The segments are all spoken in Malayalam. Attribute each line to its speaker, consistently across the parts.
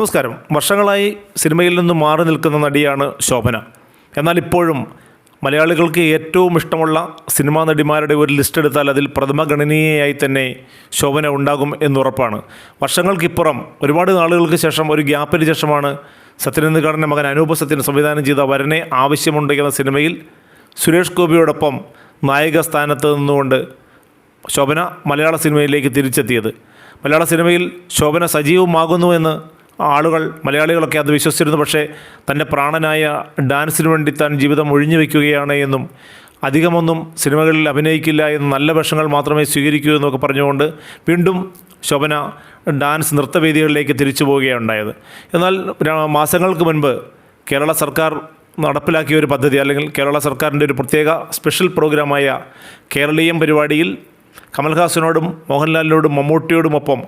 Speaker 1: നമസ്കാരം. വർഷങ്ങളായി സിനിമയിൽ നിന്ന് മാറി നിൽക്കുന്ന നടിയാണ് ശോഭന. എന്നാൽ ഇപ്പോഴും മലയാളികൾക്ക് ഏറ്റവും ഇഷ്ടമുള്ള സിനിമാ നടിമാരുടെ ഒരു ലിസ്റ്റ് എടുത്താൽ അതിൽ പ്രഥമ ഗണനീയയായി തന്നെ ശോഭന ഉണ്ടാകും എന്നുറപ്പാണ്. വർഷങ്ങൾക്കിപ്പുറം ഒരുപാട് നാളുകൾക്ക് ശേഷം ഒരു ഗ്യാപ്പിന് ശേഷമാണ് സത്യനന്ദിക്കാടന്റെ മകൻ അനൂപ സത്യൻ സംവിധാനം ചെയ്ത വരനെ ആവശ്യമുണ്ട് എന്ന സിനിമയിൽ സുരേഷ് ഗോപിയോടൊപ്പം നായിക സ്ഥാനത്ത് നിന്നുകൊണ്ട് ശോഭന മലയാള സിനിമയിലേക്ക് തിരിച്ചെത്തിയത്. മലയാള സിനിമയിൽ ശോഭന സജീവമാകുന്നു എന്ന് ആളുകൾ മലയാളികളൊക്കെ അത് വിശ്വസിച്ചിരുന്നു. പക്ഷേ തന്റെ പ്രാണനായ ഡാൻസിന് വേണ്ടി താൻ ജീവിതം ഒഴിഞ്ഞു വയ്ക്കുകയാണ് എന്നും അധികമൊന്നും സിനിമകളിൽ അഭിനയിക്കില്ല എന്ന് നല്ല വശങ്ങൾ മാത്രമേ സ്വീകരിക്കൂ എന്നൊക്കെ പറഞ്ഞുകൊണ്ട് വീണ്ടും ശോഭന ഡാൻസ് നൃത്തവേദികളിലേക്ക് തിരിച്ചു പോവുകയുണ്ടായത്. എന്നാൽ മാസങ്ങൾക്ക് മുൻപ് കേരള സർക്കാർ നടപ്പിലാക്കിയ ഒരു പദ്ധതി അല്ലെങ്കിൽ കേരള സർക്കാരിന്റെ ഒരു പ്രത്യേക സ്പെഷ്യൽ പ്രോഗ്രാമായ കേരളീയം പരിപാടിയിൽ കമൽഹാസനോടും മോഹൻലാലിനോടും മമ്മൂട്ടിയോടുമൊപ്പം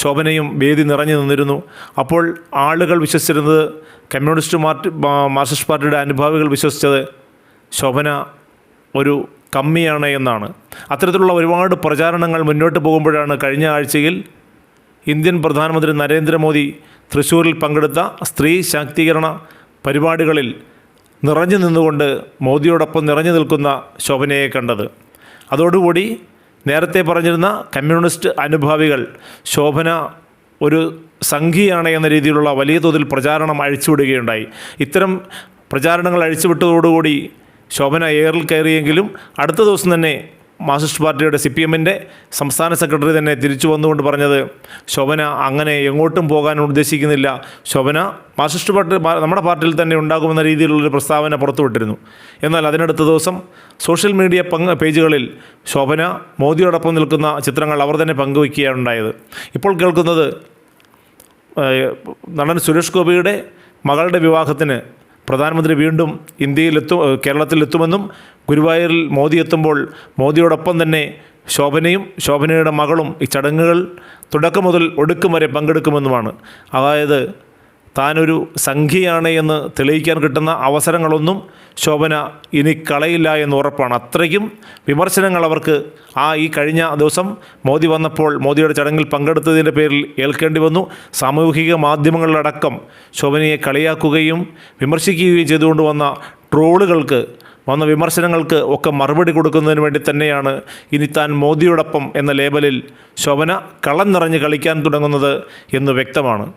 Speaker 1: ശോഭനയും വേദി നിറഞ്ഞു നിന്നിരുന്നു. അപ്പോൾ ആളുകൾ വിശ്വസിച്ചിരുന്നത് കമ്മ്യൂണിസ്റ്റ് മാർട്ടി മാർക്സിസ്റ്റ് പാർട്ടിയുടെ അനുഭാവികൾ വിശ്വസിച്ചത് ശോഭന ഒരു കമ്മിയാണ് എന്നാണ്. അത്തരത്തിലുള്ള ഒരുപാട് പ്രചാരണങ്ങൾ മുന്നോട്ട് പോകുമ്പോഴാണ് കഴിഞ്ഞ ആഴ്ചയിൽ ഇന്ത്യൻ പ്രധാനമന്ത്രി നരേന്ദ്രമോദി തൃശ്ശൂരിൽ പങ്കെടുത്ത സ്ത്രീ ശാക്തീകരണ പരിപാടികളിൽ നിറഞ്ഞു നിന്നുകൊണ്ട് മോദിയോടൊപ്പം നിറഞ്ഞു നിൽക്കുന്ന ശോഭനയെ കണ്ടത്. അതോടുകൂടി നേരത്തെ പറഞ്ഞിരുന്ന കമ്മ്യൂണിസ്റ്റ് അനുഭാവികൾ ശോഭന ഒരു സംഘിയാണ് എന്ന രീതിയിലുള്ള വലിയ തോതിൽ പ്രചാരണം അഴിച്ചുവിടുകയുണ്ടായി. ഇത്തരം പ്രചാരണങ്ങൾ അഴിച്ചുവിട്ടതോടുകൂടി ശോഭന എയറിൽ കയറിയെങ്കിലും അടുത്ത ദിവസം തന്നെ മാർക്സിസ്റ്റ് പാർട്ടിയുടെ സി പി എമ്മിന്റെ സംസ്ഥാന സെക്രട്ടറി തന്നെ തിരിച്ചു വന്നുകൊണ്ട് പറഞ്ഞത് ശോഭന അങ്ങനെ എങ്ങോട്ടും പോകാൻ ഉദ്ദേശിക്കുന്നില്ല. ശോഭന മാർക്സിസ്റ്റ് പാർട്ടി നമ്മുടെ പാർട്ടിയിൽ തന്നെ ഉണ്ടാകുമെന്ന രീതിയിലുള്ളൊരു പ്രസ്താവന പുറത്തുവിട്ടിരുന്നു എന്നാൽ അതിനടുത്ത ദിവസം സോഷ്യൽ മീഡിയ പങ്ക് പേജുകളിൽ ശോഭന മോദിയോടൊപ്പം നിൽക്കുന്ന ചിത്രങ്ങൾ അവർ തന്നെ പങ്കുവയ്ക്കുകയാണ് ഉണ്ടായത്. ഇപ്പോൾ കേൾക്കുന്നത് നടൻ സുരേഷ് ഗോപിയുടെ മകളുടെ വിവാഹത്തിന് പ്രധാനമന്ത്രി വീണ്ടും ഇന്ത്യയിലെത്തും കേരളത്തിലെത്തുമെന്നും ഗുരുവായൂരിൽ മോദി എത്തുമ്പോൾ മോദിയോടൊപ്പം തന്നെ ശോഭനയും ശോഭനയുടെ മകളും ഈ ചടങ്ങുകൾ തുടക്കം മുതൽ ഒടുക്കം വരെ പങ്കെടുക്കുമെന്നുമാണ്. അതായത് താനൊരു സംഖ്യയാണ് എന്ന് തെളിയിക്കാൻ കിട്ടുന്ന അവസരങ്ങളൊന്നും ശോഭന ഇനി കളയില്ല എന്ന് ഉറപ്പാണ്. അത്രയ്ക്കും വിമർശനങ്ങൾ അവർക്ക് ആ ഈ കഴിഞ്ഞ ദിവസം മോദി വന്നപ്പോൾ മോദിയുടെ ചടങ്ങിൽ പങ്കെടുത്തതിന്റെ പേരിൽ ഏൽക്കേണ്ടി വന്നു. സാമൂഹിക മാധ്യമങ്ങളിലടക്കം ശോഭനയെ കളിയാക്കുകയും വിമർശിക്കുകയും ചെയ്തുകൊണ്ട് വന്ന ട്രോളുകൾക്ക് വന്ന വിമർശനങ്ങൾക്ക് ഒക്കെ മറുപടി കൊടുക്കുന്നതിന് വേണ്ടി തന്നെയാണ് ഇനി താൻ മോദിയോടൊപ്പം എന്ന ലേബലിൽ ശോഭന കളം നിറഞ്ഞ് കളിക്കാൻ തുടങ്ങുന്നത് എന്ന് വ്യക്തമാണ്.